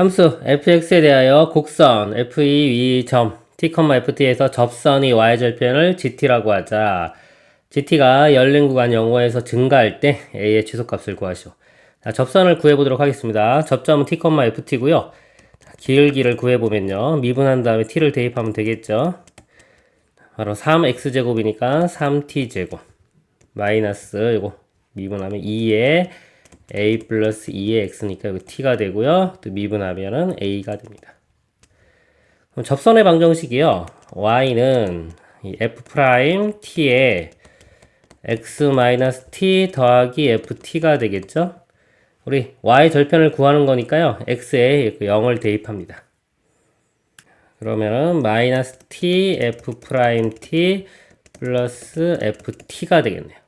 함수 fx에 대하여 곡선 f2 위 점 t, ft에서 접선이 y절편을 gt라고 하자. gt가 열린 구간 0호에서 증가할 때 a의 최소값을 구하시오. 자, 접선을 구해보도록 하겠습니다. 접점은 t, ft고요. 자, 길기를 구해보면요. 미분한 다음에 t를 대입하면 되겠죠. 바로 3x제곱이니까 3t제곱 마이너스 이거 미분하면 2에 a 플러스 2의 x니까 이거 t가 되고요. 또 미분하면은 a가 됩니다. 그럼 접선의 방정식이요. y는 이 f 프라임 t에 x 마이너스 t 더하기 ft가 되겠죠. 우리 y 절편을 구하는 거니까요. x에 0을 대입합니다. 그러면은 마이너스 t f 프라임 t 플러스 ft가 되겠네요.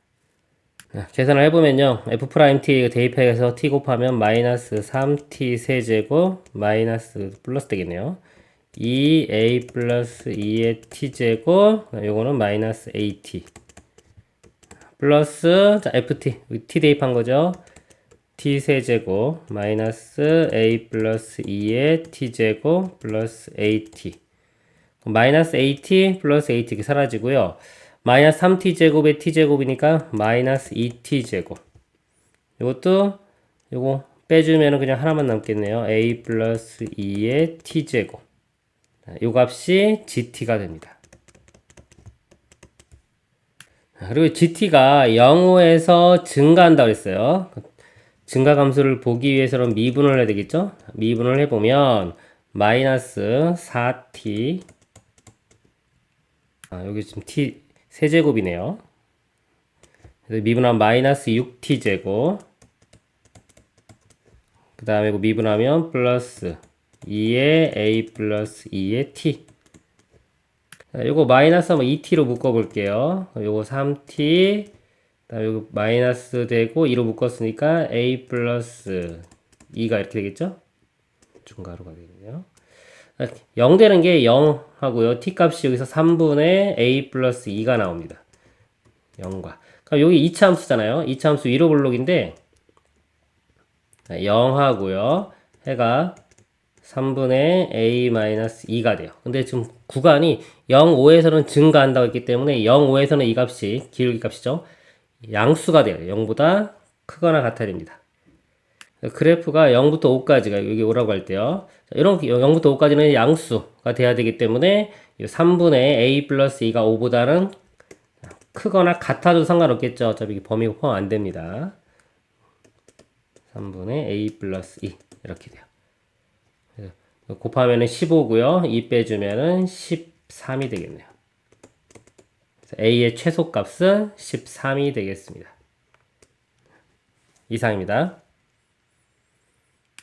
자, 계산을 해보면요. f 프라임 t 대입해서 t 곱하면 마이너스 3t 세제곱 마이너스 플러스 되겠네요. 2a 플러스 2의 t제곱 요거는 마이너스 at 플러스 자, ft t 대입한 거죠. t 세제곱 마이너스 a 플러스 2의 t제곱 플러스 at 마이너스 at 플러스 at 이렇게 사라지고요. 마이너스 3t제곱의 t제곱이니까 마이너스 2t제곱 이것도 요거 빼주면 그냥 하나만 남겠네요. a 플러스 2의 t제곱 요 값이 gt가 됩니다. 그리고 gt가 0호에서 증가한다고 했어요. 증가 감소를 보기 위해서는 미분을 해야 되겠죠? 미분을 해보면 마이너스 4t 아, 여기 지금 t 세제곱이네요. 그래서 미분하면 마이너스 6t제곱 그 다음에 미분하면 플러스 2의 a 플러스 2의 t 자, 요거 마이너스 하면 2t로 묶어볼게요. 요거 3t 다음 요거 마이너스 되고 2로 묶었으니까 a 플러스 2가 이렇게 되겠죠? 중괄호가 되겠네요. 0 되는 게 0 하고요. t 값이 여기서 3분의 a 플러스 2가 나옵니다. 0과. 그럼 여기 2차 함수잖아요. 2차 함수 위로 블록인데 0 하고요. 해가 3분의 a 마이너스 2가 돼요. 근데 지금 구간이 0, 5에서는 증가한다고 했기 때문에 0, 5에서는 이 값이 기울기 값이죠. 양수가 돼요. 0보다 크거나 같아야 됩니다. 그래프가 0부터 5까지가 여기 오라고 할 때요. 이런 0부터 5까지는 양수가 돼야 되기 때문에 3분의 a 플러스 2가 5보다는 크거나 같아도 상관없겠죠. 어차피 범위가 포함 안 됩니다. 3분의 a 플러스 2 이렇게 돼요. 곱하면은 15고요. 2 빼주면은 13이 되겠네요. a의 최소값은 13이 되겠습니다. 이상입니다.